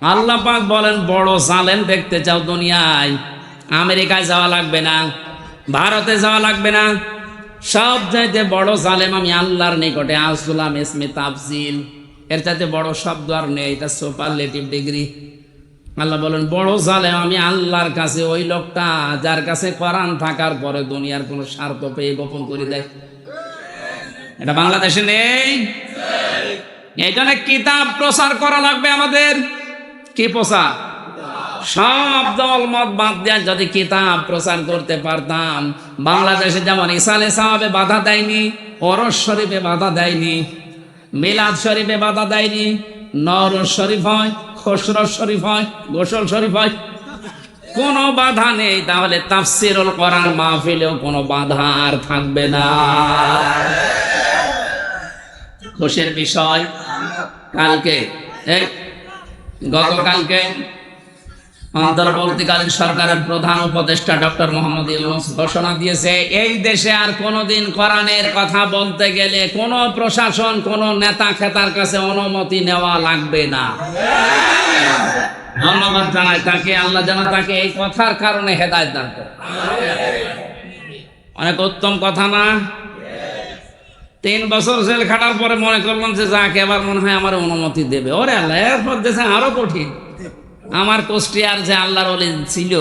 আল্লাহ পাক বলেন, বড় জালেম দেখতে চাও দুনিয়ায়। আমেরিকায় যাওয়া লাগবে না, ভারতে যাওয়া লাগবে না। সব চাইতে বড় জালেম আমি আল্লাহর নিকটে আসলাম ইসমে তাফজিল। এর চাইতে বড় শব্দ আর নেই, এটা সুপারলেটিভ ডিগ্রি। আল্লাহ বলেন, বড় জালেম আমি আল্লাহর কাছে ওই লোকটা, যার কাছে কোরআন থাকার পরে দুনিয়ার কোনো স্বার্থ পেয়ে গোপন করে দেয়। এটা বাংলাদেশে নেই? এই জন্য কিতাব প্রচার করা লাগবে আমাদের। কি প্রচার সব দল মত বাদ দেওয়া যদি কিতাব প্রচার করতে পারতাম। বাংলাদেশে যেমন ইসালে সাহাবে বাধা দেয়নি অরস শরীফে বাধা দেয়নি, মিলাদ শরীফে বাধা দেয়নি নর শরীফ হয় খসরস শরীফ হয়, গোসল শরীফ হয়, কোনো বাধা নেই। তাহলে তাফসিরুল কোরআন মাহফিলেও কোনো বাধা আর থাকবে না। খুশির বিষয় কালকে এই গতকালকে অন্তর্বর্তীকালীন সরকারের প্রধান উপদেষ্টা ডক্টর মোহাম্মদ ইউনুস ঘোষণা দিয়েছে, এই দেশে আর কোনোদিন কোরআনের কথা বলতে গেলে কোনো প্রশাসন, কোনো নেতা খেতার কাছে অনুমতি নেওয়া লাগবে না। ধন্যবাদ জানাই তাকে, আল্লাহ জানা তাকে এই কথার কারণে হেদায়ত দান করে। অনেক উত্তম কথা না? তিন বছর জেল খাটার পরে মনে করলাম যে যাকে এবার মনে হয় আমার অনুমতি দেবে। ওরে আল্লাহ, এরপর দেশে আরও কঠিন। আমার কোষ্টিয়ার যে আল্লাহর ওলি ছিল,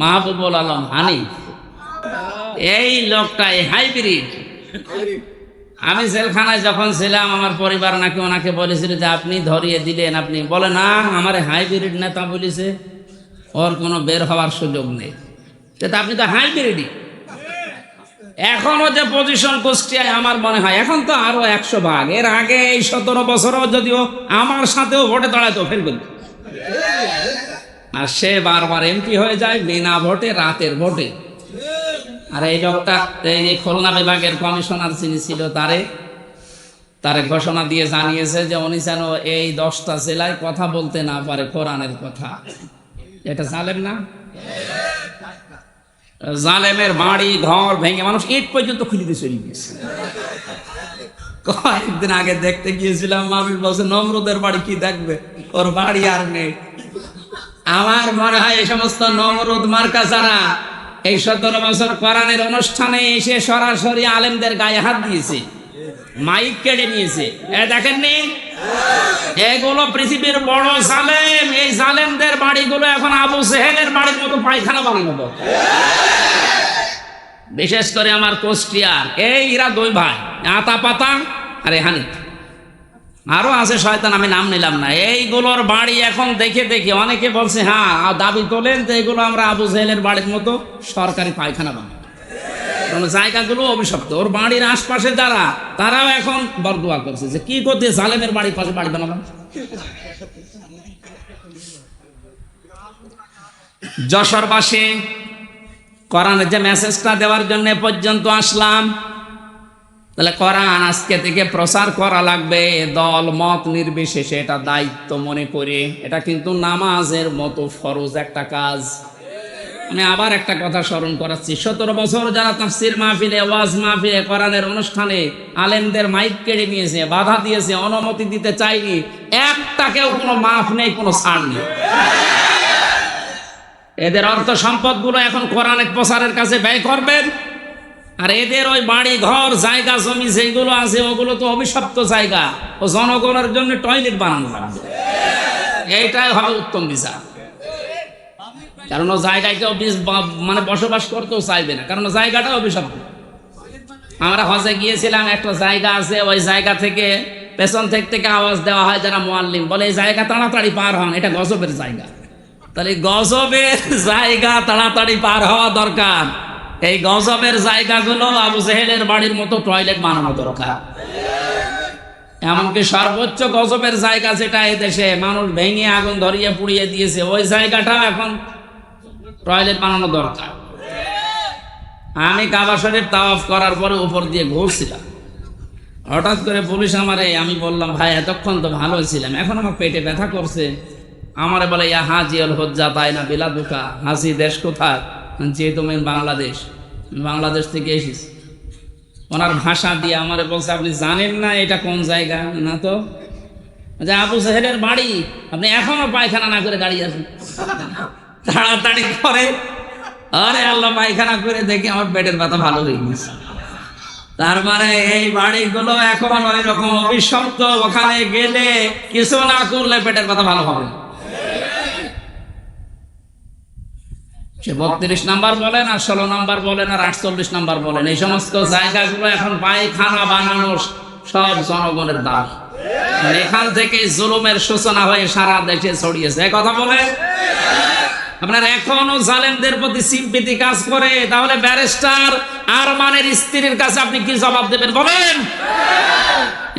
মাহবুবুল আলম হানি, এই লোকটাই হাইব্রিড। আমি জেলখানায় যখন ছিলাম, আমার পরিবার নাকি ওনাকে বলেছিল যে আপনি ধরিয়ে দিলেন, আপনি বলে, না, আমার হাইব্রিড নেতা বলেছে, ওর কোনো বের হওয়ার সুযোগ নেই। তা আপনি তো হাইব্রিডই। এখনও যে পজিশন কুষ্টিয়ায় আমার মনে হয়, এখন তো আরও একশো ভাগ। এর আগে এই সতেরো বছরও যদিও আমার সাথেও ভোটে দাঁড়াতো ফেলবে আর সে বারবার এমপি হয়ে যায় বিনা ভোটে, রাতের ভোটে। আর এই লোকটা, এই খুলনা বিভাগের কমিশনার যিনি ছিল তারে তারে ঘোষণা দিয়ে জানিয়েছে যে উনি যেন এই দশটা জেলায় কথা বলতে না পারে, কোরআনের কথা। এটা জালেম না? জালেমের বাড়ি, ঘর ভেঙে মানুষ ইট পর্যন্ত খুলে দিয়ে চলে গিয়েছে। কয়েকদিন আগে দেখতে গিয়েছিলাম মামির বলছে, নম্রদের বাড়ি কি দেখবে? ওর বাড়ি আর নেই। আমার মনে হয় এই সমস্ত নমরুদ মার্কা যারা, এই সতেরো বছর কোরআনের অনুষ্ঠানে এসে সরাসরি আলেমদের গায়ে হাত দিয়েছে। মাইক কেড়ে নিয়েছে। দেখেননি এগুলো পৃথিবীর বড় সালেম এই সালেমদের বাড়িগুলো এখন আবু সেহেলের বাড়ির মতো পায়খানা বানানো বিশেষ করে আমার কোষ্টিয়ার। এই এরা দুই ভাই, আতা পাতা আর হানি আরও আছে শয়তান, আমি নাম নিলাম না। এইগুলোর বাড়ি এখন দেখে দেখে অনেকে বলছে হ্যাঁ দাবি তোলেন যে এগুলো আমরা আবু জেহেলের বাড়ির মতো সরকারি পায়খানা বানাবো কারণ জায়গাগুলো অভিশপ্ত। ওর বাড়ির আশপাশে যারা, তারাও এখন বরদোয়া করছে যে কি করতে জালেমের বাড়ির পাশে বাড়ি বানালাম। যশোরবাসী, কোরআনের যে মেসেজটা দেওয়ার জন্য পর্যন্ত আসলাম। তাহলে কোরআন আজকে থেকে প্রচার করা লাগবে। দল, মত নির্বিশেষে এটা দায়িত্ব মনে করে। এটা কিন্তু নামাজের মতো ফরজ একটা কাজ। আমি আবার একটা কথা স্মরণ করাচ্ছি। সতেরো বছর যারা তাফসির মাহফিলে, ওয়াজ মাহফিলে, কোরআনের অনুষ্ঠানে আলেমদের মাইক কেড়ে নিয়েছে, বাধা দিয়েছে, অনুমতি দিতে চাইনি একটাকেও কোনো মাফ নেই, কোনো ছাড় নেই। এদের অর্থ সম্পদগুলো এখন কোরআনের প্রচারের কাছে ব্যয় করবেন। আর এদের ওই বাড়ি, ঘর, জায়গা, জমি যেগুলো আছে, ওগুলো তো অভিশপ্ত জায়গা। ও জনগণের জন্য টয়লেট বানানো এইটাই হবে উত্তম বিচার। কারণ ও জায়গায় কেউ মানে বসবাস করতেও চাইবে না। কারণ জায়গাটা অভিশপ্ত আমরা হজে গিয়েছিলাম, একটা জায়গা আছে, ওই জায়গা থেকে পেছন থেকে থেকে আওয়াজ দেওয়া হয় যারা মোয়াল্লিম। বলে, এই জায়গা তাড়াতাড়ি পার হন, এটা গজবের জায়গা। তাহলে গজবের জায়গা তাড়াতাড়ি পার হওয়া দরকার। এই গজবের জায়গাগুলো আবু জেহেলের বাড়ির মতো টয়লেট বানানো দরকার। এমনকি সর্বোচ্চ গজবের জায়গা যেটা এই দেশে, মানুষ ভেঙে আগুন ধরিয়ে পুড়িয়ে দিয়েছে, ওই জায়গাটাও এখন টয়লেট বানানো দরকার। আমি কাবা শরীফ তাওয়াফ করার পরে উপর দিয়ে ঘুরছিলাম। হঠাৎ করে পুলিশ আমারে, আমি বললাম, ভাই, এতক্ষণ তো ভালো ছিলাম, এখন আমার পেটে ব্যথা করছে। আমারে বলে, ইয়া হাজি অল হজ্জা, তাই না বেলা দুকা হাসি দেশ কোথায়? যে তুমি বাংলাদেশ বাংলাদেশ থেকে এসেছি। ওনার ভাষা দিয়ে আমারে বলছে, আপনি জানেন না এটা কোন জায়গা? না তো? যে আবু সাহেবের বাড়ি, আপনি এখনও পায়খানা না করে দাঁড়িয়ে আছেন। তাড়াতাড়ি করে। আরে আল্লাহ, পায়খানা করে দেখি আমার পেটের ব্যথা ভালো হয়ে গেছে। তার মানে এই বাড়িগুলো এখন ওই রকম অভিশপ্ত, ওখানে গেলে কিছু না করলে পেটের ব্যথা ভালো হবে সে বত্রিশ নাম্বার বলেন আর ষোলো নাম্বার বলেন আর আটচল্লিশ নাম্বার বলেন এই সমস্ত জায়গাগুলো এখন পায়খানা বানানো সব জনগণের আর এখান থেকে জুলুমের সূচনা হয়ে সারা দেশে ছড়িয়েছে। কথা বলে? আপনার এখনও জালেমদের প্রতি সিম্পিতি কাজ করে তাহলে ব্যারিস্টার আর মানের স্ত্রীর কাছে আপনি কি জবাব দেবেন বলেন?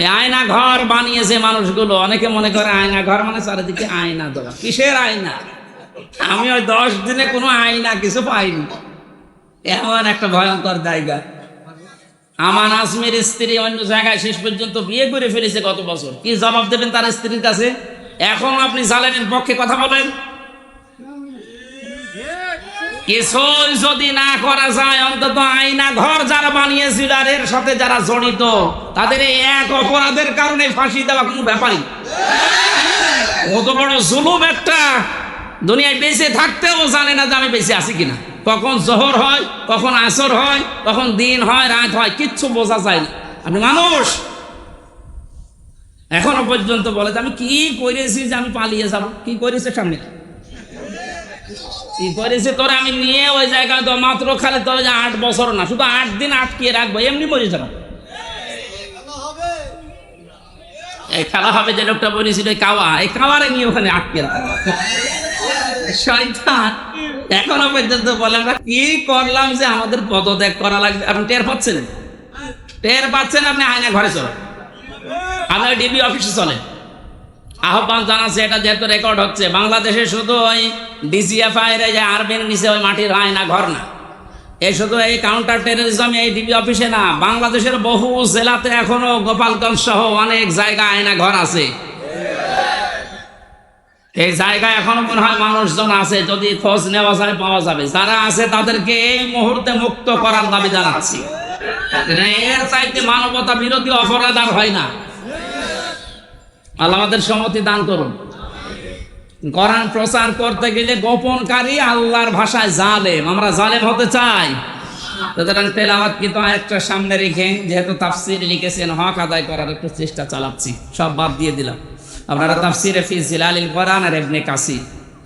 আয়না ঘর বানিয়েছে মানুষগুলো অনেকে মনে করে আয়না ঘর মানে চারিদিকে আয়না দেওয়া। কিসের আয়না? আমি ওই দশ দিনে কোনো আয়না কিছু পাইনি। এমন একটা ভয়ঙ্কর জায়গা। আমার আজমির স্ত্রী অন্য জায়গায় শেষ পর্যন্ত বিয়ে করে ফেলেছে গত বছর। কি জবাব দেবেন তার স্ত্রীর কাছে? এখন আপনি জালেনের পক্ষে কথা বলেন? কিছুই যদি না করা যায়, অন্তত আয়না ঘর যারা বানিয়েছিল আর এর সাথে যারা জড়িত, তাদের এই এক অপরাধের কারণে ফাঁসি দেওয়া কোনো ব্যাপারই কত বড় জুলুম একটা। দুনিয়ায় বেঁচে থাকতেও জানে না যে আমি বেঁচে আছি কিনা। কখন জহর হয়, কখন আসর হয়, কখন দিন হয়, রাত হয়, কিচ্ছু বোঝা যায় না। আপনি মানুষ। এখনও পর্যন্ত বলে যে আমি কি করেছি যে আমি পালিয়ে যাব? কি করেছে সামনে? কি করেছে তোরে আমি নিয়ে ওই তো মাত্র খালি তোর যে আট বছর না, শুধু আট দিন আটকে রাখব, এমনি মরে এই খেলা হবে যে লোকটা বলেছিল কাওয়া, এই কাওয়ারে নিয়ে ওখানে আটকে শয়তান, এখনও পর্যন্ত বলে কি করলাম যে আমাদের পদত্যাগ করা লাগবে? আপনি টের পাচ্ছেন? টের পাচ্ছেন আপনি আয়না ঘরে চলেন। আপনার ডিবি অফিসে চলেন। আহ্বান জানাচ্ছে, এটা যেহেতু রেকর্ড হচ্ছে, বাংলাদেশে শুধু ওই ডিজিএফআই এর যে আরবির নিচে ওই মাটির আয়না ঘর না। এই শুধু এই কাউন্টার টেরোরিজম এই ডিবি অফিসে না, বাংলাদেশের বহু জেলাতে এখনও গোপালগঞ্জ সহ অনেক জায়গা আয়না ঘর আছে। এই জায়গায় এখনও মনে হয় মানুষজন আছে, যদি খোঁজ নেওয়া যায়, পাওয়া যাবে। যারা আছে তাদেরকে এই মুহূর্তে মুক্ত করার দাবি জানাচ্ছি এর চাইতে মানবতা বিরোধী অপরাধ আর হয় না। আল্লাহ আমাদের সম্মতি দান করুন। কোরআন প্রচার করতে গেলে গোপনকারী আল্লাহর ভাষায় জালেম। আমরা জালেম হতে চাই। সুতরাং তেলাওয়াত কিন্তু একটা সামনে রেখে, যেহেতু তাফসির লিখেছেন, হক আদায় করার একটু চেষ্টা চালাচ্ছি। সব বাদ দিয়ে দিলাম। আপনারা তাফসিরে ফি জিলালিল কোরআন আর ইবনে কাসি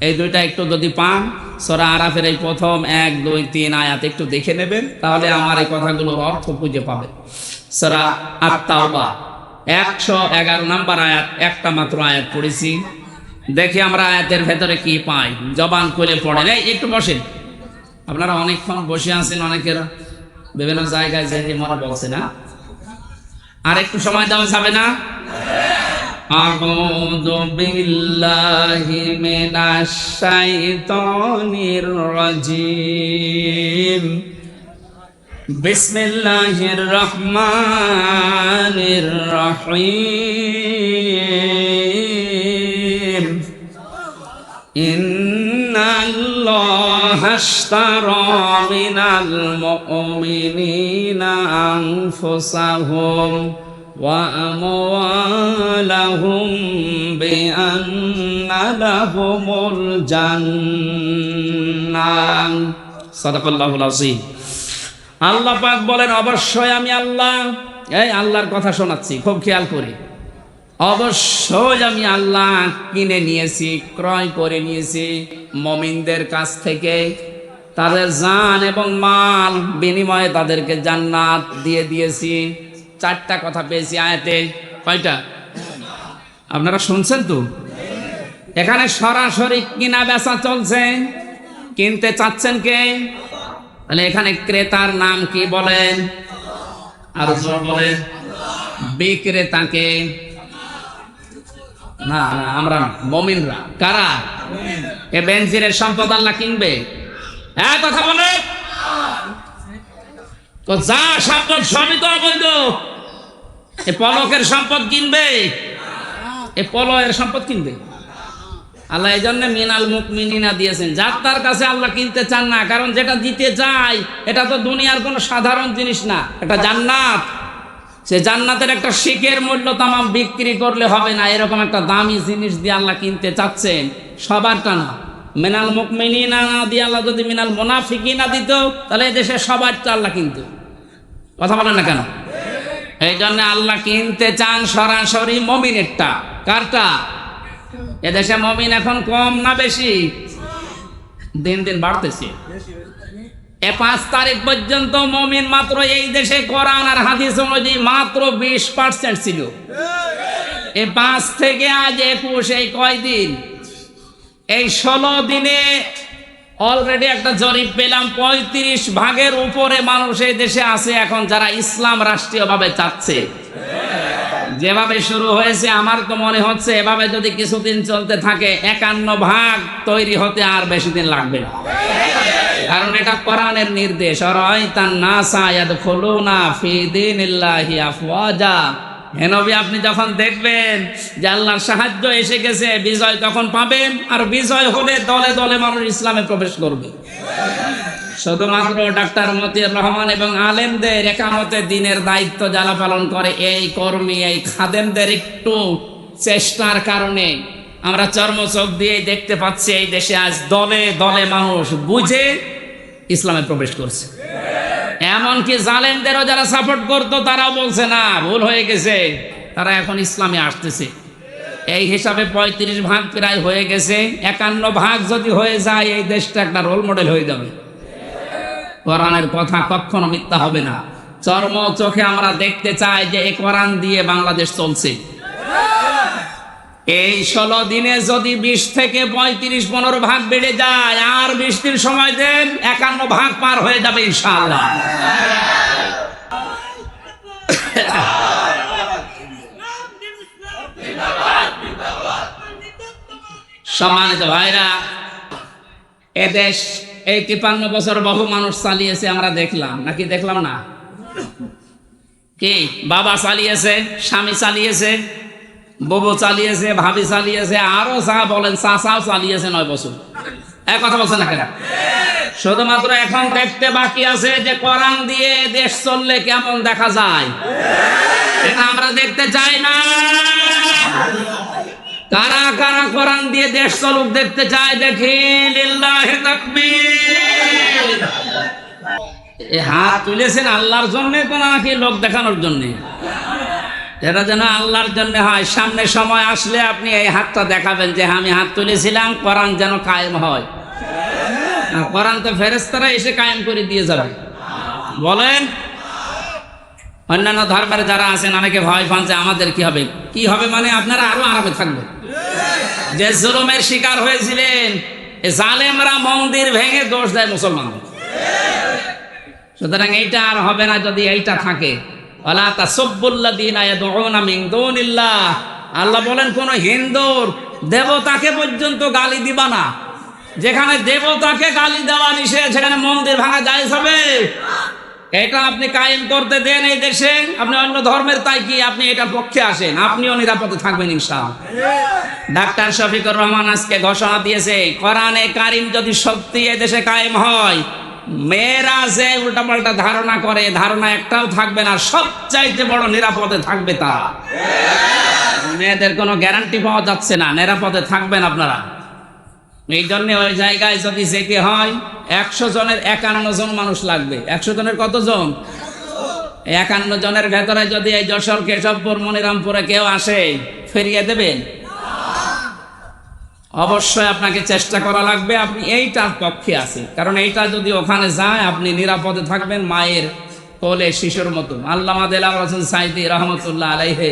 এই দুইটা একটু যদি পান, সরা আরাফের এই প্রথম এক, দুই, তিন আয়াত একটু দেখে নেবেন, তাহলে আমার এই কথাগুলোর অর্থ খুঁজে পাবে সরা আত্মাওবা একশো এগারো নাম্বার আয়াত একটা মাত্র আয়াত পড়েছি দেখি আমরা আয়াতের ভেতরে কি পাই জবান করে পড়েন এই একটু বসেন আপনারা অনেকক্ষণ বসে আছেন অনেকেরা বিভিন্ন জায়গায় যে মনে বলছে না আর একটু সময় দেওয়া যাবে না أعوذ بالله من الشيطان الرجيم বিসমিল্লাহির রহমানির রহিম। ইন্নাল্লাহা আশতারা মিনাল মুমিনিনা আনফুসাহুম ওয়া আমওয়ালাহুম বিআন্না লাহুমুল জান্নাহ। সাদাকাল্লাহুল আযীম। আল্লাহ পাক বলেন, অবশ্যই আমি আল্লাহ। এই আল্লাহর কথা শোনাচ্ছি, খুব খেয়াল করি। অবশ্যই আমি আল্লাহ কিনে নিয়েছি, ক্রয় করে নিয়েছি, মমিনদের কাছ থেকে। তাদের জান এবং মাল বিনিময়ে তাদেরকে জান্নাত দিয়ে দিয়েছি। চারটা কথা পেয়েছি আয়াতে। কয়টা? আপনারা শুনছেন তো? এখানে সরাসরি কিনা বেচা চলছে। কিনতে চাচ্ছেন কে? তাহলে এখানে ক্রেতার নাম কি বলেন? আর বলেন বিক্রেতাকে। না না আমরা মমিনরা। কারা? এ বেনজিরের সম্পদ আল্লাহ কিনবে। হ্যাঁ কথা বলে তো যা সম্পদ সবই তো অবৈধ। এ পলকের সম্পদ কিনবে। এ পলয়ের সম্পদ কিনবে। আল্লাহ এই জন্য মিনাল মুকমিনা দিয়েছেন। যার তার কাছে আল্লাহ কিনতে চান না, কারণ যেটা দিতে চাই এটা তো দুনিয়ার কোনো সাধারণ জিনিস না, এটা জান্নাত। সে জান্নাতের একটা শিখের মূল্য তামাম বিক্রি করলে হবে না, এরকম একটা দামি জিনিস দিয়ে আল্লাহ কিনতে চাচ্ছেন সবারটা না মিনাল মুকমিনা না দিয়ে আল্লাহ যদি মিনাল মোনাফিকি না দিত, তাহলে দেশে সবারটা আল্লাহ কিনতো। কথা বলেন না কেন? এই জন্য আল্লাহ কিনতে চান সরাসরি মমিনেরটা। কারটা? এদেশে মমিন এখন কম না বেশি? দিন দিন বাড়তেছে। এ পাঁচ তারিখ পর্যন্ত মমিন মাত্র এই দেশে কোরআন আর হাদিস অনুযায়ী মাত্র বিশ পার্সেন্ট ছিল। এই পাঁচ থেকে আজ একুশ, এই কয়দিন এই ষোলো দিনে অলরেডি একটা জরিপ পেলাম, পঁয়ত্রিশ ভাগের উপরে মানুষ এই দেশে আছে এখন যারা ইসলাম রাষ্ট্রীয়ভাবে চাচ্ছে। যেভাবে শুরু হয়েছে, আমার তো মনে হচ্ছে এভাবে যদি কিছুদিন চলতে থাকে, একান্ন ভাগ তৈরি হতে আর বেশি দিন লাগবে কারণ এটা কোরআনের নির্দেশ। অরাইতান নাসা ইয়াদখুলুনা ফি দীনিল্লাহি আফওয়াজা। হে নবী, আপনি যখন দেখবেন যে আল্লাহর সাহায্য এসে গেছে, বিজয় তখন পাবেন, আর বিজয় হলে দলে দলে মানুষ ইসলামে প্রবেশ করবে। শুধুমাত্র ডাক্তার মতিউর রহমান এবং আলেমদের একামতে দিনের দায়িত্ব যারা পালন করে এই কর্মী, এই খাদেমদের একটু চেষ্টার কারণে আমরা চর্মচোখ দিয়ে দেখতে পাচ্ছি এই দেশে আজ দলে দলে মানুষ বুঝে ইসলামে প্রবেশ করছে। এমনকি জালেমদেরও যারা সাপোর্ট করতো, তারাও বলছে, না, ভুল হয়ে গেছে। তারা এখন ইসলামে আসতেছে। এই হিসাবে পঁয়ত্রিশ ভাগ প্রায় হয়ে গেছে। একান্ন ভাগ যদি হয়ে যায়, এই দেশটা একটা রোল মডেল হয়ে যাবে। কোরআনের কথা কখনো মিথ্যা হবে না। চর্ম চোখে আমরা দেখতে চাই যে এই কোরআন দিয়ে বাংলাদেশ চলছে। এই ষোলো দিনে যদি বিশ থেকে পঁয়ত্রিশ পনেরো ভাগ বেড়ে যায়, আর বৃষ্টির সময় দেন একান্ন ভাগ পার হয়ে যাবে ইনশাআল্লাহ। সম্মানিত ভাইরা, এদেশ এই তিপান্ন বছর বহু মানুষ চালিয়েছে, আমরা দেখলাম। নাকি দেখলাম না? কি? বাবা চালিয়েছে, স্বামী চালিয়েছে ববু চালিয়েছে, ভাবি চালিয়েছে, আরও যা বলেন, চাচাও চালিয়েছে নয় বছর। এক কথা বলছে না কেন? শুধুমাত্র এখন দেখতে বাকি আছে যে কোরআন দিয়ে দেশ চললে কেমন দেখা যায়। এটা আমরা দেখতে চাই না। কারা কারা কোরআন দিয়ে দেশ চলুক দেখতে চায় দেখি হাত তুলেছেন আল্লাহর জন্য নাকি লোক দেখানোর জন্য? এটা যেন আল্লাহর জন্য হয়। সামনে সময় আসলে আপনি এই হাতটা দেখাবেন যে আমি হাত তুলেছিলাম, কোরআন যেন কায়েম হয়। কোরআন তো ফেরেস্তারা এসে কায়েম করে দিয়ে যাবে। বলেন অন্যান্য ধর্মের যারা আছেন, অনেকে ভয় পান যে আমাদের কি হবে? কি হবে মানে আপনারা আরও আরামে থাকবেন। যে জুলুমের শিকার হয়েছিলেন জালেমরা মন্দির ভেঙে দোষ দেয় মুসলমান সুতরাং এইটা আর হবে না যদি এইটা থাকে। আল্লাহ বলেন, কোন হিন্দুর দেবতাকে পর্যন্ত গালি দিবা না। যেখানে দেবতাকে গালি দেওয়া নিষেধ, সেখানে মন্দির ভাঙা যায় হবে। এটা আপনি কায়েম করতে দেন এই দেশে। আপনি অন্য ধর্মের তাই কি আপনি এটার পক্ষে আসেন? আপনিও নিরাপদে থাকবেন ইনশাআল্লাহ। ডাক্তার শফিকুর রহমান আজকে ঘোষণা দিয়েছে, কোরআনে কারিম যদি সত্যি এ দেশে কায়েম হয়, মেয়েরা যে উল্টাপাল্টা ধারণা করে, ধারণা একটাও থাকবে না, সবচাইতে বড় নিরাপদে থাকবে তা। মেয়েদের কোনো গ্যারান্টি পাওয়া যাচ্ছে না, নিরাপদে থাকবেন আপনারা। এই জন্য ওই জায়গায় যদি যেতে হয়, একশো জনের একান্ন জন মানুষ লাগবে। একশো জনের কতজন? একান্ন জনের ভেতরে যদি এই যশোর, কেশবপুর, মনিরামপুরে কেউ আসে, ফিরিয়ে দেবেন অবশ্যই আপনাকে চেষ্টা করা লাগবে, আপনি এইটার পক্ষে আছেন। কারণ এইটা যদি ওখানে যায়, আপনি নিরাপদে থাকবেন মায়ের কোলে শিশুর মতো। আল্লামা দেলাম রসুল সাইদি রহমতুল্লাহ আলাইহে,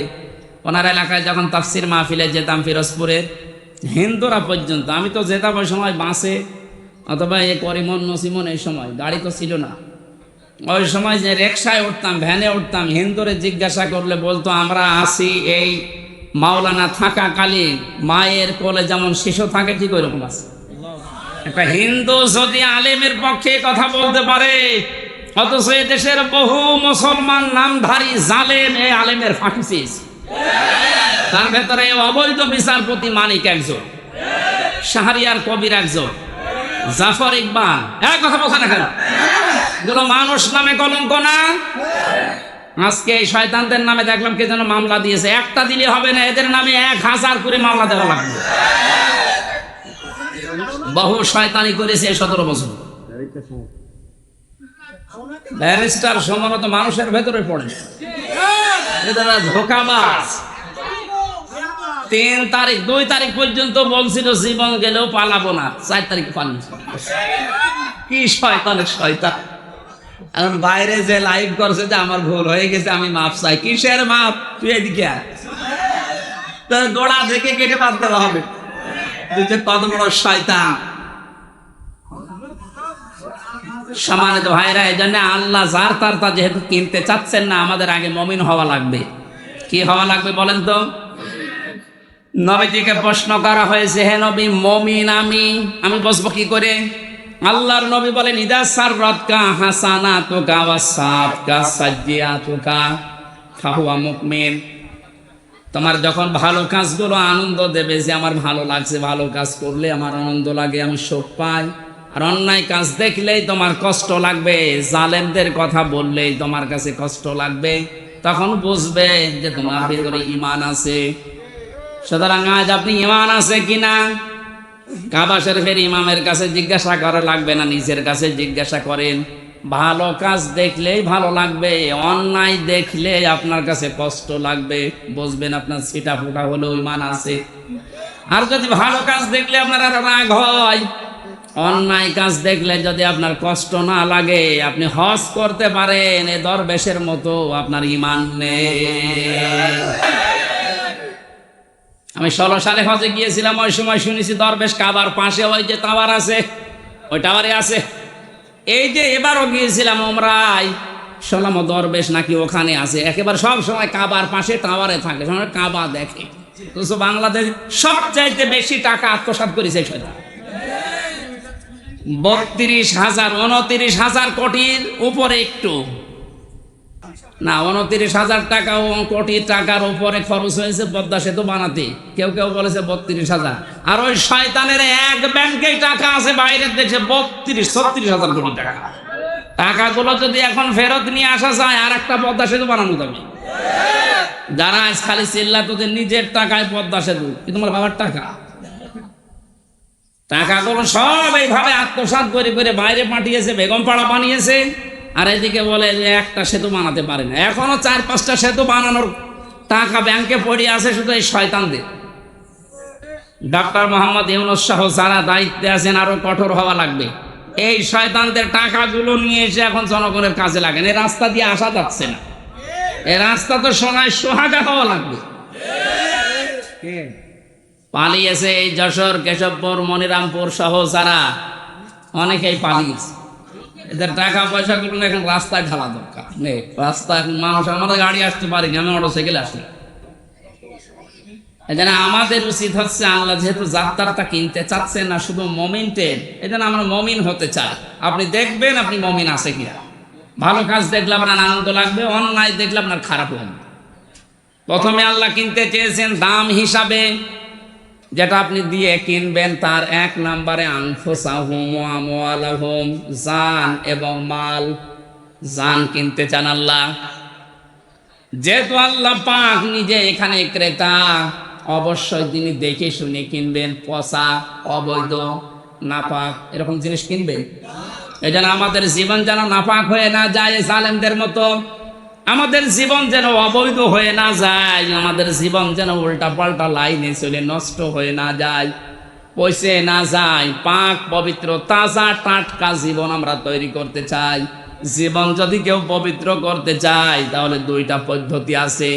ওনার এলাকায় যখন তাফসির মাহফিলে যেতাম ফিরোজপুরের হিন্দুরা পর্যন্ত, আমি তো যেতাম ওই সময় বাসে, অথবা এ করিমন নসিমন এই সময়, গাড়ি তো ছিল না। ওই সময় যে রিক্সায় উঠতাম, ভ্যানে উঠতাম, হিন্দুরে জিজ্ঞাসা করলে বলতো, আমরা আসি এই মাওলানা থাকাকালীন, মায়ের কোলে যেমন শিশু থাকে, ঠিক ওইরকম আছে। একটা হিন্দু যদি আলেমের পক্ষে কথা বলতে পারে, অথচ এ দেশের বহু মুসলমান নামধারী জালেম এই আলেমের ফাঁকিছিস তার ভেতরে অবৈধ বিচারপতি মানিক একজন, শাহরিয়ার কবির একজন, জাফর ইকবাল। এক কথা বলছে না কেন? এগুলো মানুষ নামে কলঙ্ক না। আজকে এই শয়তানদের নামে দেখলাম কে যেন মামলা দিয়েছে। একটা দিলে হবে না, এদের নামে এক হাজার করে মামলা দেওয়া লাগবে। বহু শয়তানি করেছে সতেরো বছর। ব্যারিস্টার সম্ভবত মানুষের ভেতরে পড়ে। তিন তারিখ, দুই তারিখ পর্যন্ত বলছিল জীবন গেলেও পালাবো না। চার তারিখ পালিয়েছে কি শয়তানের শয়তান। এখন বাইরে যে লাইভ করছে যে আমার ভুল হয়ে গেছে, আমি মাপ চাই। কিসের মাপ? তুই এদিকে গোড়া থেকে কেটে বাদ দেওয়া হবে। কত বড় শয়তান। সমানিত ভাইরা এই জন্য আল্লাহ যার তার তা যেহেতু কিনতে চাচ্ছেন না, আমাদের আগে মমিন হওয়া লাগবে। কি হওয়া লাগবে বলেন তো? নবীজিকে প্রশ্ন করা হয়েছে, হে নবী, মমিন আমি আমি বসবো কি করে? আল্লাহর নবী বলেন, ইদা সাররাতকা হাসানা তুকা ওয়া সাতকা সাজ্জিয়া তুকা ফাহুয়া মুকমিন তোমার যখন ভালো কাজগুলো আনন্দ দেবে যে, আমার ভালো লাগছে, ভালো কাজ করলে আমার আনন্দ লাগে, আমি সুখ পাই। আর অন্যায় কাজ দেখলেই তোমার কষ্ট লাগবে, জালেমদের কথা বললেই তোমার কাছে কষ্ট লাগবে। তখন বুঝবে যে তোমার ভিতরে ইমান আছে। সুতরাং আজ আপনি ইমান আছে কিনা? কাবা শরীফের ইমামের কাছে জিজ্ঞাসা করা লাগবে না, নিজের কাছে জিজ্ঞাসা করেন। ভালো কাজ দেখলেই ভালো লাগবে, অন্যায় দেখলে আপনার কাছে কষ্ট লাগবে। বুঝবেন আপনার ছিটা ফুটা হলেও ইমান আছে। আর যদি ভালো কাজ দেখলে আপনার আর রাগ হয় অন্যায় কাজ দেখলে যদি আপনার কষ্ট না লাগে, আপনি হজ করতে পারেন, এ দরবেশের মতো আপনার ইমান আমি ষোলো সালে হজে গিয়েছিলাম, ওই সময় শুনেছি দরবেশ কাবার পাশে ওই যে টাওয়ার আছে, ওই টাওয়ারে আছে। এই যে এবারও গিয়েছিলাম ওমরাই ও দরবেশ নাকি ওখানে আছে। একেবারে সব সময় কাবার পাশে টাওয়ারে থাকে কাবা দেখে। তো বাংলাদেশ সবচাইতে বেশি টাকা আত্মসাৎ করেছে সেটা বত্রিশ হাজার, উনত্রিশ হাজার কোটির উপরে একটু। না, উনত্রিশ হাজার টাকা কোটি টাকার উপরে খরচ হয়েছে পদ্মা সেতু বানাতে। কেউ কেউ বলেছে বত্রিশ হাজার। আর ওই শয়তানের এক ব্যাংকে টাকা আছে বাইরের দেশে, বত্রিশ, ছত্রিশ হাজার কোটি টাকা। টাকাগুলো যদি এখন ফেরত নিয়ে আসা যায়, আর একটা পদ্মা সেতু বানানো যাবে যারা আজ খালি চিল্লা তোদের নিজের টাকায় পদ্মা সেতু তোমার বাবার টাকা? টাকাগুলো সব এইভাবে আত্মসাৎ করে করে বাইরে পাঠিয়েছে, বেগম পাড়া বানিয়েছে। আর এদিকে বলে যে একটা সেতু বানাতে পারে না। এখনও চার পাঁচটা সেতু বানানোর টাকা ব্যাংকে পড়ে আছে শুধু এই শয়তানদের। ডক্টর মোহাম্মদ ইউনুস সহ যারা দায়িত্বে আছেন, আরও কঠোর হওয়া লাগবে। এই শয়তানদের টাকাগুলো নিয়ে এসে এখন জনগণের কাজে লাগেন। এই রাস্তা দিয়ে আসা যাচ্ছে না। এই রাস্তা তো সোনায় সোহাগা হওয়া লাগবে। পালিয়েছে এই যশোর, কেশবপুর, মনিরামপুর সহ যারা। অনেকেই পালিয়েছে এদের টাকা পয়সাগুলো এখন রাস্তায় ঢালা দরকার। নেই রাস্তা এখন মানুষ, আমাদের গাড়ি আসতে পারি আমি মোটর সাইকেল আসি এজন্য আমাদের উচিত হচ্ছে, আল্লাহ যেহেতু যাত্রাটা কিনতে চাচ্ছে না, শুধু মমিনটের এজন্য আমরা মমিন হতে চাই। আপনি দেখবেন আপনি মমিন আছে কিনা। ভালো কাজ দেখলে আপনার আনন্দ লাগবে, অন্যায় দেখলে আপনার খারাপ লাগবে। প্রথমে আল্লাহ কিনতে চেয়েছেন দাম হিসাবে। যেটা আপনি দিয়ে কিনবেন তার এক নম্বরে জান এবং মাল। জান কিনতে চান আল্লাহ? যেহেতু আল্লাহ পাক নিজে এখানে ক্রেতা, অবশ্যই তিনি দেখে শুনে কিনবেন, পচা, অবৈধ, নাপাক, এরকম জিনিস কিনবেন। এই আমাদের জীবন যেন নাপাক হয়ে না যায় জালেমদের মতো। আমাদের জীবন যেন অবৈধ হয়ে না যায়, আমাদের জীবন যেন উল্টা পাল্টা লাইনে চলে নষ্ট হয়ে না যায় পয়সে না যায়, পাক, পবিত্র, তাজা, টাটকা জীবন আমরা তৈরি করতে চাই। জীবন যদি কেউ পবিত্র করতে চায়, তাহলে দুইটা পদ্ধতি আছে।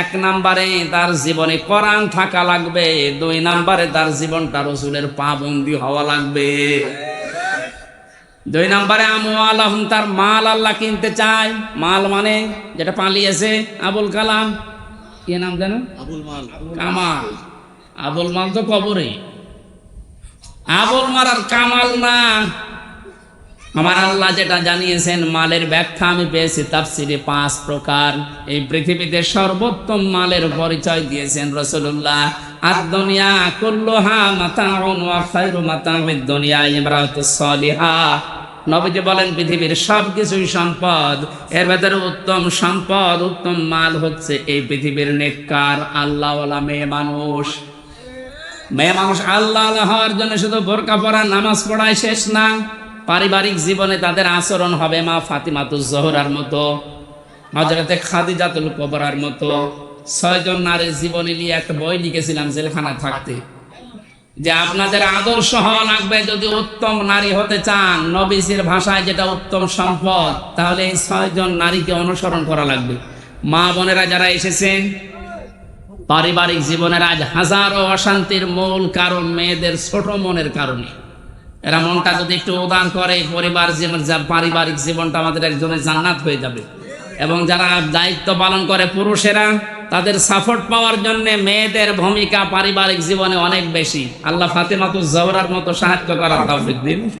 এক নাম্বারে তার জীবনে কোরআন থাকা লাগবে, দুই নাম্বারে তার জীবনটা রসুলের পাবন্দি হওয়া লাগবে। দুই নম্বরে আমু আল্লাহম তার মাল আল্লাহ কিনতে চায়। মাল মানে যেটা পালিয়েছে আবুল কালাম। কি নাম জানো আবুল মাল। কামাল। আবুল মাল তো কবরে। আবুল মারার কামাল না। আমার আল্লাহ যেটা জানিয়েছেন মালের ব্যাখ্যা আমি পেয়েছি তাফসিরে পাঁচ প্রকার। এই পৃথিবীতে সর্বোত্তম মালের পরিচয় দিয়েছেন রসুল্লাহ আর দুনিয়া কুল্লুহা ওয়া খায়রু মাতাউদ দুনিয়া ইমরাতুস সালিহা। নবীজি বলেন, পৃথিবীর সব কিছুই সম্পদ। এর ভেতরে উত্তম সম্পদ, উত্তম মাল হচ্ছে এই পৃথিবীর নেককার, আল্লাহওয়ালা মেয়ে মানুষ। মেয়ে মানুষ আল্লাহ আল্লাহ হওয়ার জন্য শুধু বোরকা পড়া নামাজ পড়ায় শেষ না। পারিবারিক জীবনে তাদের আচরণ হবে মা ফাতিমাতুজ জহরার মতো হজরতে খাদিজাতুল কবরার মতো। ছয়জন নারীর জীবনী নিয়ে একটা বই লিখেছিলাম জেলখানা থাকতে। যে আপনাদের আদর্শ হওয়া লাগবে যদি উত্তম নারী হতে চান, নবীজির ভাষায় যেটা উত্তম সম্পদ, তাহলে এই ছয়জন নারীকে অনুসরণ করা লাগবে। মা বোনেরা যারা এসেছেন, পারিবারিক জীবনের আজ হাজারো অশান্তির মূল কারণ মেয়েদের ছোট মনের কারণে। এরা মনটা যদি একটু উদান করে, পরিবার জীবন, যা পারিবারিক জীবনটা আমাদের একজনের জান্নাত হয়ে যাবে। এবং যারা দায়িত্ব পালন করে পুরুষেরা তাদের সাপোর্ট পাওয়ার জন্য মেয়েদের ভূমিকা পারিবারিক জীবনে অনেক বেশি। আল্লাহ ফাতেমাতুজ জহরার মতো সাহায্য করার তৌফিক দিন।